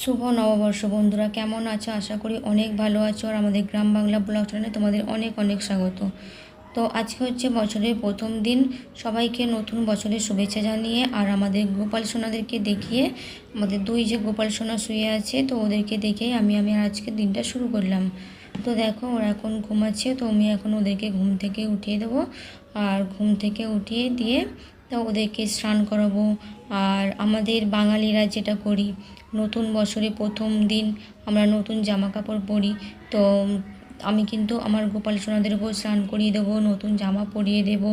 শুভ নববর্ষ বন্ধুরা, কেমন আছো? আশা করি অনেক ভালো আছো আর আমাদের গ্রাম বাংলা ব্লগ চ্যানেলে তোমাদের অনেক অনেক স্বাগত। তো আজকে হচ্ছে বছরের প্রথম দিন, সবাইকে নতুন বছরের শুভেচ্ছা জানিয়ে আর আমাদের গোপাল সোনাদেরকে দেখিয়ে, আমাদের দুই যে গোপাল সোনা শুয়ে আছে, তো ওদেরকে দেখে আমি আমি আজকে দিনটা শুরু করলাম। তো দেখো, ওরা এখন ঘুমাচ্ছে, তো আমি এখন ওদেরকে ঘুম থেকে উঠিয়ে দেবো। আর ঘুম থেকে উঠিয়ে দিয়ে তো ওদেরকে স্নান করাবো। আর আমাদের বাঙালিরা যেটা করি, নতুন বছরে প্রথম দিন আমরা নতুন জামা কাপড় পরি। তো আমি কিন্তু আমার গোপাল সোনাদেরকেও স্নান করিয়ে দেবো, নতুন জামা পরিয়ে দেবো,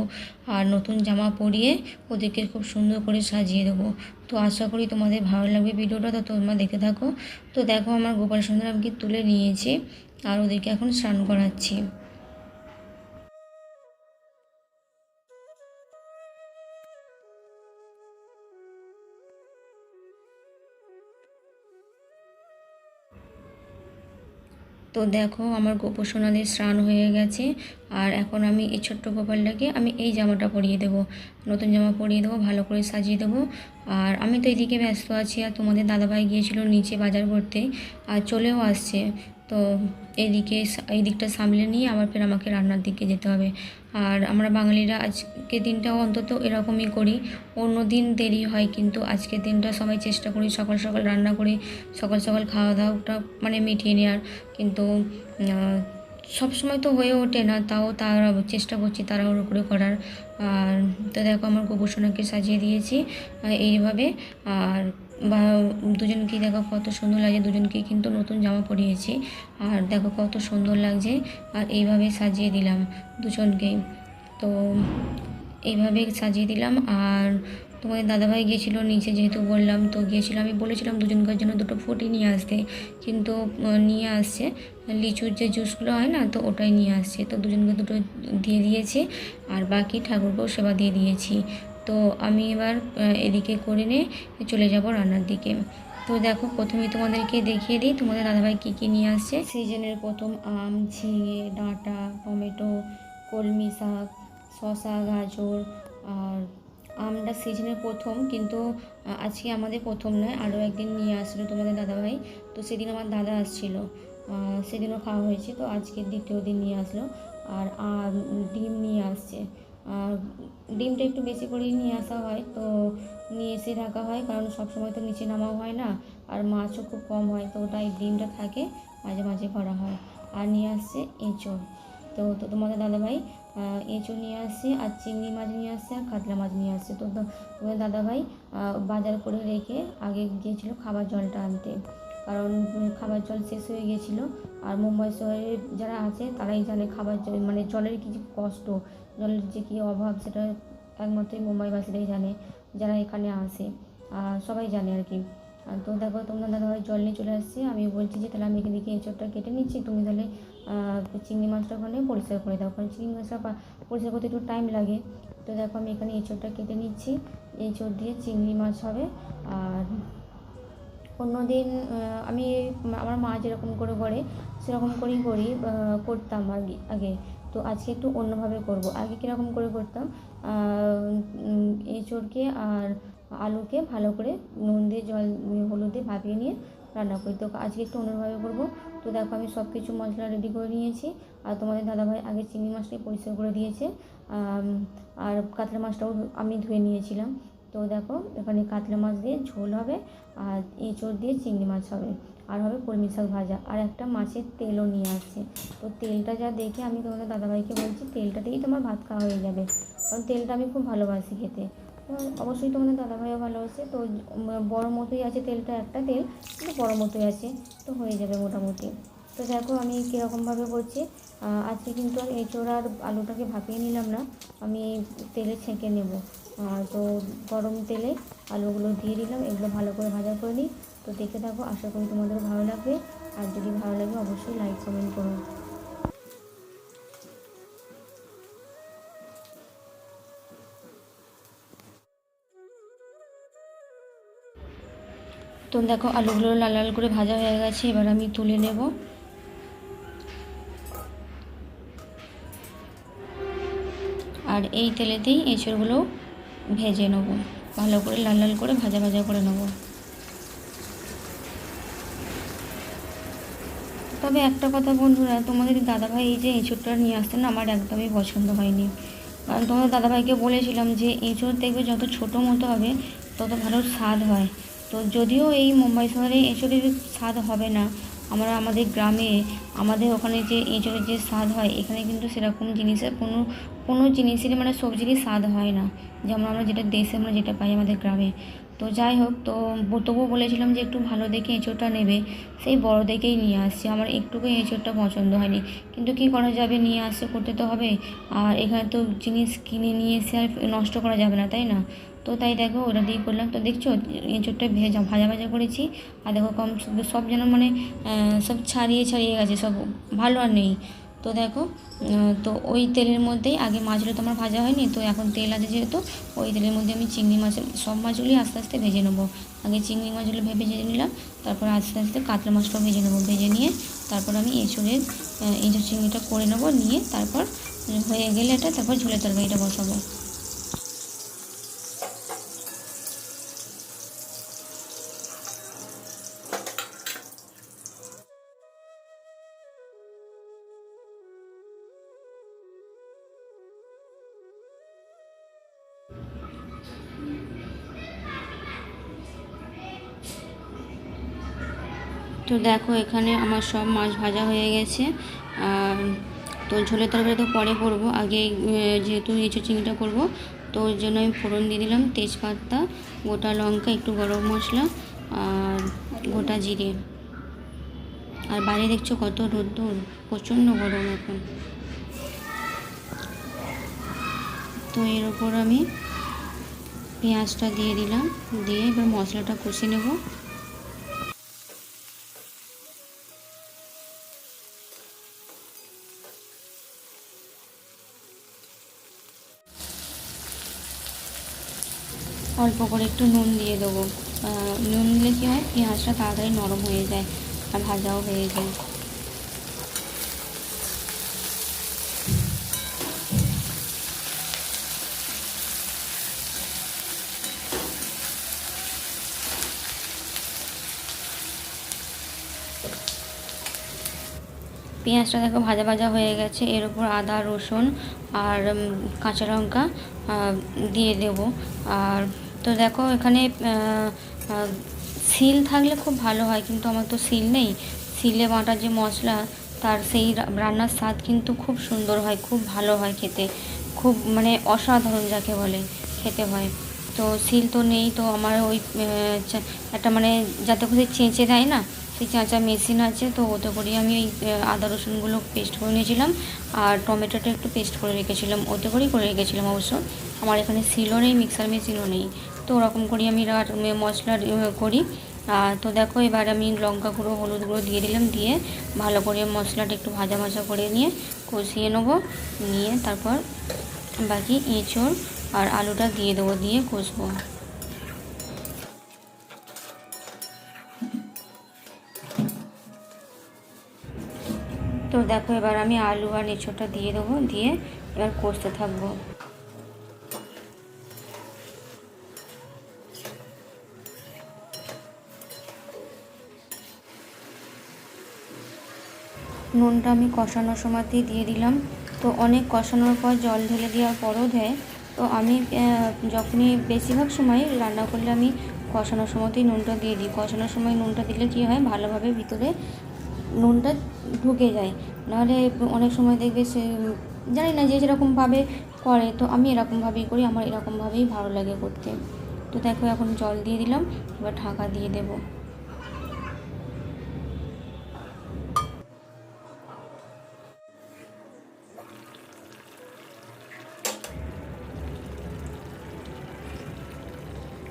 আর নতুন জামা পরিয়ে ওদেরকে খুব সুন্দর করে সাজিয়ে দেবো। তো আশা করি তোমাদের ভালো লাগবে ভিডিওটা, তো তোমরা দেখে থাকো। তো দেখো আমার গোপাল সোনাদের আমি তুলে নিয়েছি, আর ওদেরকে এখন স্নান করাচ্ছি। তো দেখো আমার গোপর সোনাদের স্নান হয়ে গেছে। আর এখন আমি এই ছোট্ট গোপালটাকে আমি এই জামাটা পরিয়ে দেবো। নতুন জামা পরিয়ে দেবো, ভালো করে সাজিয়ে দেবো। আর আমি তো এদিকে ব্যস্ত আছি আর তোমাদের দাদাভাই গিয়েছিল নিচে বাজার করতে। আর চলেও আসছে। তো এদিকে এই দিকটা সামলে নিয়ে আবার ফের আমাকে রান্নার দিকে যেতে হবে। আর আমরা বাঙালিরা আজকে দিনটাও অন্তত এরকমই করি। অন্য দিন দেরি হয় কিন্তু আজকের দিনটা সবাই চেষ্টা করি সকাল সকাল রান্না করে সকাল সকাল খাওয়া দাওয়াটা মানে মিটিয়ে নেওয়ার কিন্তু সব সময় তো হয়ে ওঠে না, তাও তারা চেষ্টা করছি তাড়াহুড়ো করে করার। আর তো দেখো আমার গোবর্ষণাকে সাজিয়ে দিয়েছি এইভাবে। আর বা দুজনকেই দেখো কত সুন্দর লাগে দুজনকেই কিন্তু নতুন জামা পরিয়েছি। আর দেখো কত সুন্দর লাগছে, আর এইভাবে সাজিয়ে দিলাম দুজনকেই। তো এইভাবে সাজিয়ে দিলাম, আর তোমাদের দাদাভাই গিয়েছিল নিচে যেহেতু বললাম, তো গিয়েছিল, আমি বলেছিলাম দুজনকার জন্য দুটো ফুটি নিয়ে আসতে, কিন্তু নিয়ে আসছে। লিচুর যে জুসগুলো হয় না, তো ওটাই নিয়ে আসছে। তো দুজনকে দুটো দিয়ে দিয়েছি, আর বাকি ঠাকুরকেও সেবা দিয়ে দিয়েছি। তো আমি এবার এদিকে করে নিয়ে চলে যাব রান্নার দিকে। তো দেখো, প্রথমে তোমাদেরকে দেখিয়ে দিই, তোমাদের দাদাভাই কী কী নিয়ে আসছে। সিজনের প্রথম আম, ঝিঙে, ডাঁটা, টমেটো, কলমি শাক শশা গাজর, আর আমটা সিজনের প্রথম, কিন্তু আজকে আমাদের প্রথম নয়, আরও একদিন নিয়ে আসলো তোমাদের দাদাভাই। তো সেদিন আমার দাদা আসছিল সেদিনও খাওয়া হয়েছে, তো আজকে দ্বিতীয় দিন নিয়ে আসলো। আর ডিম নিয়ে আসছে। ডিমটা একটু বেশি করেই নিয়ে আসা হয়, তো নিয়ে এসে রাখা হয়, কারণ সবসময় তো নিচে নামাও হয় না, আর মাছও খুব কম হয়, তো ওটাই ডিমটা থাকে, মাঝে মাঝে করা হয়। আর নিয়ে আসছে এঁচড়, তো তো তোমাদের দাদাভাই এঁচড় নিয়ে আসছে, আর চিংড়ি মাছ নিয়ে আসছে, আর কাতলা মাছ নিয়ে আসছে, তো তোমাদের দাদাভাই বাজার করে রেখে আগে গিয়েছিল খাবার জলটা আনতে, কারণ খাবার জল শেষ হয়ে গিয়েছিল আর মুম্বাই শহরে যারা আছে, তারাই জানে খাবার জল মানে জলের কিছু কষ্ট, জলের যে কী অভাব সেটা একমাত্রই মুম্বাইবাসীরাই জানে, যারা এখানে আসে সবাই জানে আর কি। তো দেখো, তোমরা দাদাভাই জল নিয়ে চলে আসছে। আমি বলছি যে তাহলে আমি এদিকে এঁচড়টা কেটে নিচ্ছি। তুমি তাহলে চিংড়ি মাছটা ওখানে পরিষ্কার করে দাও। কারণ চিংড়ি মাছটা পরিষ্কার করতে একটু টাইম লাগে। তো দেখো, আমি এখানে এঁচড়টা কেটে নিচ্ছি। এঁচড় দিয়ে চিংড়ি মাছ হবে। আর অন্যদিন আমি আমার মা যেরকম করে করে, সেরকম করেই করি করতাম আগে আগে। তো আজকে একটু অন্যভাবে করব। আগে কীরকম করে করতাম? এঁচড়কে আর আলুকে ভালো করে নুন দিয়ে, জল হলুদ দিয়ে ভাপিয়ে নিয়ে রান্না করি। তো আজকে একটু অন্যভাবে করব। তো দেখো আমি সব কিছু মশলা রেডি করে নিয়েছি। আর তোমাদের দাদাভাই আগে চিংড়ি মাছটাই পরিষ্কার করে দিয়েছে। আর কাতলা মাছটাও আমি ধুয়ে নিয়েছিলাম। তো দেখো, এখানে কাতলা মাছ দিয়ে ঝোল হবে আর এঁচড় দিয়ে চিংড়ি মাছ হবে আর হবে কলমি শাক ভাজা। আর একটা মাছের তেলও নিয়ে আসছে। তো তেলটা যা দেখে আমি তোমাদের দাদাভাইকে বলছি, তেলটা দিয়েই তোমার ভাত খাওয়া হয়ে যাবে। কারণ তেলটা আমি খুব ভালোবাসি খেতে। অবশ্যই তোমাদের দাদাভাইও ভালোবাসে। তো বড় মতোই আছে তেলটা একটা তেল, কিন্তু বড় মতোই আছে। তো হয়ে যাবে মোটামুটি। তো দেখো, আমি কীরকমভাবে করছি আজকে কিন্তু আর এঁচোড় আর আলুটাকে ভাপিয়ে নিলাম না। আমি তেলে ছেঁকে নেব। তো গরম তেলে আলুগুলো দিয়ে দিলাম, এগুলো ভালো করে ভাজা করে নিই। তো দেখে থাকো, আশা করি তোমাদের ভালো লাগবে। আর যদি ভালো লাগে, অবশ্যই লাইক কমেন্ট করো। তো দেখো, আলুগুলো লাল লাল করে ভাজা হয়ে গেছে, এবার আমি তুলে নেব। আর এই তেলেতেই এঁচড়গুলো ভেজে নেব। ভালো করে লাল লাল করে ভাজা ভাজা করে নেব। তবে একটা কথা বন্ধুরা, তোমাদের দাদাভাই এই যে এঁচুরটা নিয়ে আসতেন আমার একদমই পছন্দ হয়নি। কারণ তোমাদের দাদাভাইকে বলেছিলাম যে এঁচুর দেখবে যত ছোট মতো হবে, তত ভালো স্বাদ হয়। তো যদিও এই মুম্বাই শহরে এঁচুরের স্বাদ হবে না আমরা আমাদের গ্রামে, আমাদের ওখানে যে এঁচোড়ের যে স্বাদ হয়, এখানে কিন্তু সেরকম জিনিসের কোনো কোনো জিনিসেরই মানে সবজিরই স্বাদ হয় না। যেমন আমরা যেটা দেশে আমরা যেটা পাই আমাদের গ্রামে। তো যাই হোক, তো তবুও বলেছিলাম যে একটু ভালো দেখে এঁচোড়টা নেবে। সেই বড় দেখেই নিয়ে আসছি। আমার একটুকু এঁচোড়টা পছন্দ হয়নি। কিন্তু কি করা যাবে? নিয়ে আসছে করতে তো হবে। আর এখানে তো জিনিস কিনে নিয়ে এসে আর নষ্ট করা যাবে না, তাই না? তো তাই দেখো, ওটা দিয়ে করলাম। তো দেখছ, এঁচোড়টা ভেজা, ভাজা ভাজা করেছি। আর দেখো, কম সব যেন মানে সব ছাড়িয়ে ছাড়িয়ে গেছে, সব ভালো আর নেই। তো দেখো তো ওই তেলের মধ্যেই, আগে মাছগুলো তো আমার ভাজা হয়নি, তো এখন তেল আছে যেহেতু, ওই তেলের মধ্যে আমি চিংড়ি মাছ, সব মাছগুলি আস্তে আস্তে ভেজে নেব। আগে চিংড়ি মাছগুলো ভেবে ভেজে নিলাম, তারপর আস্তে আস্তে কাতলা মাছটাও ভেজে নেব, ভেজে নিয়ে তারপর আমি এঁচড়ের এঁচড় চিংড়িটা করে নেব, নিয়ে তারপর হয়ে গেলে এটা, তারপর ঝোলের তরকারিটা বসাবো। তো দেখো এখানে আমার সব মাছ ভাজা হয়ে গেছে। আর তো ঝোলের তরকারি তো পরে করব। আগে যেহেতু এঁচো চিংড়িটা করব, তো ওর জন্য আমি ফোড়ন দিয়ে দিলাম, তেজপাতা, গোটা লঙ্কা, একটু গরম মশলা আর গোটা জিরে। আর বাইরে দেখছ কত রোদ্দুর, প্রচণ্ড গরম এখন। তো এর ওপর আমি পেঁয়াজটা দিয়ে দিলাম, দিয়ে এবার মশলাটা কষে নেব। অল্প করে একটু নুন দিয়ে দেবো। নুন দিলে কী হয়? পেঁয়াজটা তাড়াতাড়ি নরম হয়ে যায় আর ভাজাও হয়ে যায়। পেঁয়াজটা দেখো ভাজা ভাজা হয়ে গেছে। এর উপর আদা, রসুন আর কাঁচা লঙ্কা দিয়ে দেব। আর তো দেখো, এখানে শিল থাকলে খুব ভালো হয়, কিন্তু আমার তো শিল নেই। শিলে বাটা যে মশলা, তার সেই রান্নার স্বাদ কিন্তু খুব সুন্দর হয়, খুব ভালো হয় খেতে। খুব মানে অসাধারণ যাকে বলে, খেতে হয়। তো শিল তো নেই, তো আমার ওই একটা মানে যাতে করে চেঁচে দেয় না, সেই চাঁচা মেশিন আছে, তো ওতে করে আমি ওই আদা রসুনগুলো পেস্ট করে নিয়েছিলাম, আর টমেটোটা একটু পেস্ট করে রেখেছিলাম, ওতে করেই করে রেখেছিলাম অবশ্য। আমার এখানে শিলও নেই, মিক্সার মেশিনও নেই। তো ওরকম করেই আমি মশলা করি। আর তো দেখো, এবার আমি লঙ্কা গুঁড়ো, হলুদ গুঁড়ো দিয়ে দিলাম, দিয়ে ভালো করে মশলাটা একটু ভাজা ভাজা করে নিয়ে কষিয়ে নেব। নিয়ে তারপর বাকি এঁচড় আর আলুটা দিয়ে দেবো, দিয়ে কষবো। তো দেখো, এবার আমি আলু আর এঁচোড়টা দিয়ে দেবো, দিয়ে এবার কষতে থাকব। নুনটা আমি কষানোর সময়তেই দিয়ে দিলাম। তো অনেক কষানোর পর জল ঢেলে দেওয়ার পরও দেয়। তো আমি যখনই বেশিরভাগ সময় রান্না করলে আমি কষানোর সময়তেই নুনটা দিয়ে দিই। কষানোর সময় নুনটা দিলে কী হয়? ভালোভাবে ভিতরে নুনটা ঢুকে যায়। নাহলে অনেক সময় দেখবে সে জানি না যে যেরকমভাবে করে, তো আমি এরকমভাবেই করি। আমার এরকমভাবেই ভালো লাগে করতে। তো দেখো, এখন জল দিয়ে দিলাম। এবার ঢাকা দিয়ে দেবো।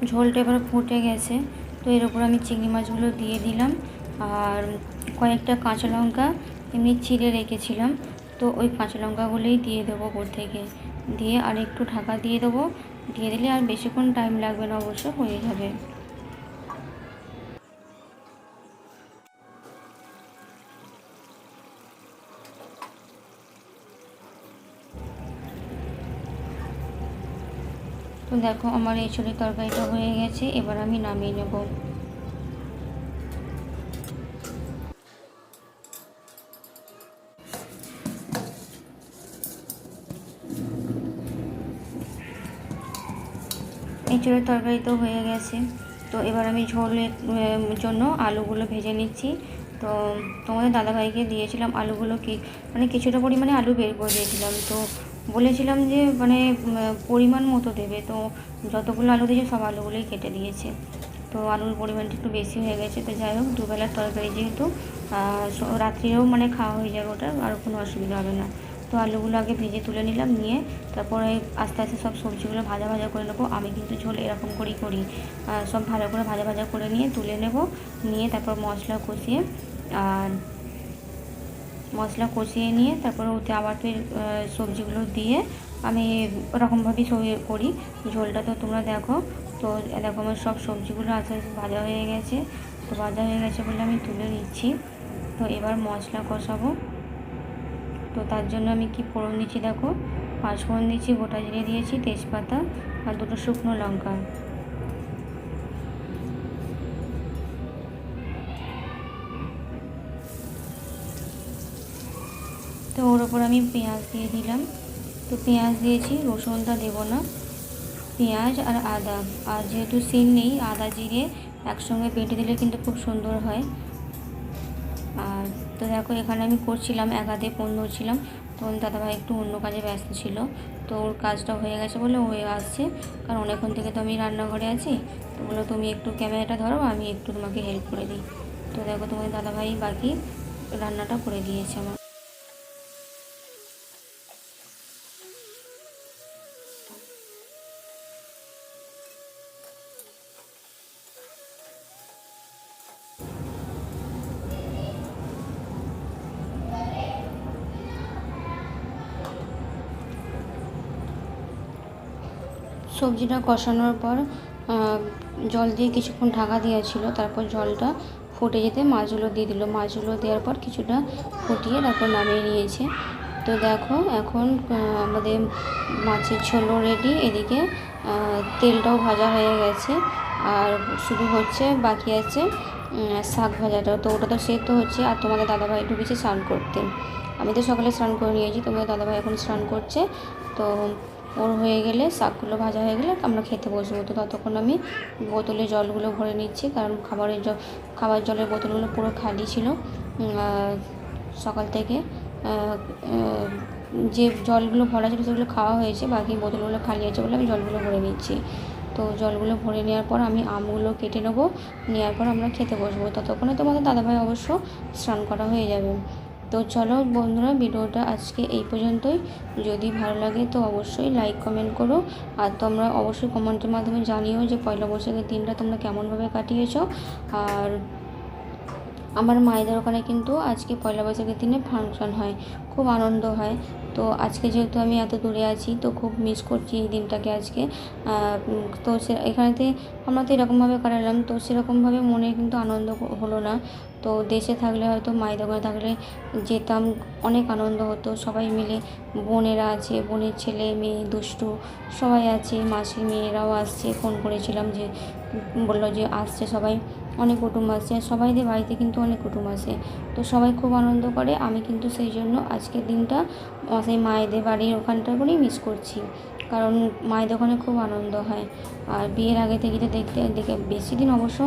ঝোলটা এবার ফুটে গেছে। তো এর উপর আমি চিংড়ি মাছগুলো দিয়ে দিলাম। আর কয়েকটা কাঁচা লঙ্কা এমনি চিড়ে রেখেছিলাম। তো ওই কাঁচা লঙ্কাগুলোই দিয়ে দেবো ওপর থেকে। দিয়ে আর একটু ঢাকা দিয়ে দেবো। দিয়ে দিলে আর বেশিক্ষণ টাইম লাগবে না, অবশ্য হয়ে যাবে। তো দেখো আমার এই ছড়ির তরকারিটা হয়ে গেছে, এবার আমি নামিয়ে নেব। এই চুলের তরকারি তো হয়ে গেছে। তো এবার আমি ঝোলের জন্য আলুগুলো ভেজে নিচ্ছি। তো তোমাদের দাদাভাইকে দিয়েছিলাম আলুগুলো কি মানে কিছুটা পরিমাণে আলু বের করে দিয়েছিলাম। তো বলেছিলাম যে মানে পরিমাণ মতো দেবে। তো যতগুলো আলু দিয়েছে, সব আলুগুলোই কেটে দিয়েছে। তো আলুর পরিমাণটা একটু বেশি হয়ে গেছে। তো যাই হোক, দুবেলার তরকারি যেহেতু রাত্রিরেও মানে খাওয়া হয়ে যাবে ওটা, আর কোনো অসুবিধা হবে না। তো আলুগুলো আগে ভেজে তুলে নিলাম, নিয়ে তারপরে আস্তে আস্তে সব সবজিগুলো ভাজা ভাজা করে নেব। আমি কিন্তু ঝোল এরকম করেই করি। সব ভালো করে ভাজা ভাজা করে নিয়ে তুলে নেব। নিয়ে তারপর মশলা কষিয়ে, আর মশলা কষিয়ে নিয়ে তারপরে ওতে আবার ফের সবজিগুলো দিয়ে আমি ওরকমভাবেই সব ইয়ে করি। ঝোলটা তো তোমরা দেখো, তো দেখো আমার সব সবজিগুলো আস্তে আস্তে ভাজা হয়ে গেছে। তো ভাজা হয়ে গেছে বলে আমি তুলে নিচ্ছি। তো এবার মশলা কষাবো। তো তার জন্য আমি কি ফোড়ন দিচ্ছি দেখো পাঁচ ফোড়ন দিচ্ছি, গোটা জিরে দিয়েছি, তেজপাতা আর দুটো শুকনো লঙ্কা। তো ওর ওপর আমি পেঁয়াজ দিয়ে দিলাম। তো পেঁয়াজ দিয়েছি, রসুনটা দেবো না। পেঁয়াজ আর আদা। আর যেহেতু সিম নেই, আদা জিরে একসঙ্গে বেটে দিলে কিন্তু খুব সুন্দর হয়। আর তো দেখো, এখানে আমি করছিলাম, এক হাতে ফোন ধরছিলাম তখন দাদাভাই একটু অন্য কাজে ব্যস্ত ছিল। তো ওর কাজটা হয়ে গেছে বলে ও আসছে। কারণ অনেকক্ষণ থেকে তো আমি রান্নাঘরে আছি। তো বলল, তুমি একটু ক্যামেরাটা ধরো, আমি একটু তোমাকে হেল্প করে দিই। তো দেখো তোমার দাদাভাই বাকি রান্নাটা করে দিয়েছে আমার। সবজিটা কষানোর পর জল দিয়ে কিছুক্ষণ ঢাকা দেওয়া ছিল। তারপর জলটা ফুটে যেতে মাছগুলো দিয়ে দিল। মাছগুলো দেওয়ার পর কিছুটা ফুটিয়ে তারপর নামিয়ে নিয়েছে। তো দেখো, এখন আমাদের মাছের ছোলো রেডি এদিকে তেলটাও ভাজা হয়ে গেছে। আর শুধু হচ্ছে বাকি আছে শাক ভাজাটা তো ওটা তো সেদ্ধ হচ্ছে। আর তোমাদের দাদাভাই ঢুকেছে স্নান করতে। আমি তো সকালে স্নান করে নিয়েছি। তোমাদের দাদাভাই এখন স্নান করছে। তো ওর হয়ে গেলে, শাকগুলো ভাজা হয়ে গেলে আমরা খেতে বসবো। তো ততক্ষণ আমি বোতলে জলগুলো ভরে নিচ্ছি, কারণ খাবারের জল খাবার জলের বোতলগুলো পুরো খালি ছিল। সকাল থেকে যে জলগুলো ভরা ছিল সেগুলো খাওয়া হয়েছে, বাকি বোতলগুলো খালি আছে বলে আমি জলগুলো ভরে নিচ্ছি। তো জলগুলো ভরে নেওয়ার পর আমি আমগুলো কেটে নেব, নেওয়ার পর আমরা খেতে বসবো। ততক্ষণে তোমাদের দাদাভাই অবশ্য স্নান করা হয়ে যাবে। তো চলো বন্ধুরা, ভিডিওটা আজকে এই পর্যন্তই। যদি ভালো লাগে তো অবশ্যই লাইক কমেন্ট করো। আর তোমরা অবশ্যই কমেন্টের মাধ্যমে জানিও যে পয়লা বৈশাখের দিনটা তোমরা কেমনভাবে কাটিয়েছ। আর আমার মায়েদের ওখানে কিন্তু আজকে পয়লা বৈশাখের দিনে ফাংশন হয়, খুব আনন্দ হয়। তো আজকে যেহেতু আমি এত দূরে আছি, তো খুব মিস করছি এই দিনটাকে আজকে। তো সে, এখানেতে আমরা তো এরকমভাবে কাটালাম, তো সেরকমভাবে মনে কিন্তু আনন্দ হলো না। তো দেশে থাকলে হয়তো মায়ের দোকানে থাকলে যেতাম, অনেক আনন্দ হতো। সবাই মিলে বোনেরা আছে, বোনের ছেলে, মেয়ে, দুষ্টু সবাই আছে মাসি মেয়েরাও আসছে, ফোন করেছিলাম যে বলল যে, আসছে সবাই। অনেক কুটুম্ব আসছে। সবাইদের বাড়িতে কিন্তু অনেক কুটুম্ব আসে। তো সবাই খুব আনন্দ করে। আমি কিন্তু সেই জন্য আজকের দিনটা সেই মায়েদের বাড়ির ওখানটা করেই মিস করছি। কারণ মায়েদের ওখানে খুব আনন্দ হয়। আর বিয়ের আগে থেকে তো দেখতে, দেখে, বেশি দিন অবশ্য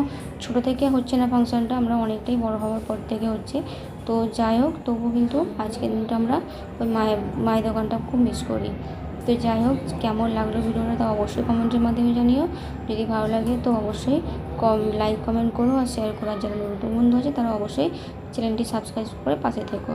ছোটো থেকে হচ্ছে না ফাংশনটা, আমরা অনেকটাই বড় হওয়ার পর থেকে হচ্ছে। তো যাই হোক, তবু কিন্তু আজকের দিনটা আমরা ওই মায়ের মায়ের দোকানটা খুব মিস করি। তো যাই হোক, কেমন লাগল ভিডিওটা তো অবশ্যই কমেন্টের মাধ্যমে জানিও। যদি ভালো লাগে তো অবশ্যই কম লাইক কমেন্ট করো আর শেয়ার করার যারা নতুন বন্ধু আছে তারা অবশ্যই চ্যানেলটি সাবস্ক্রাইব করে পাশে থেকো।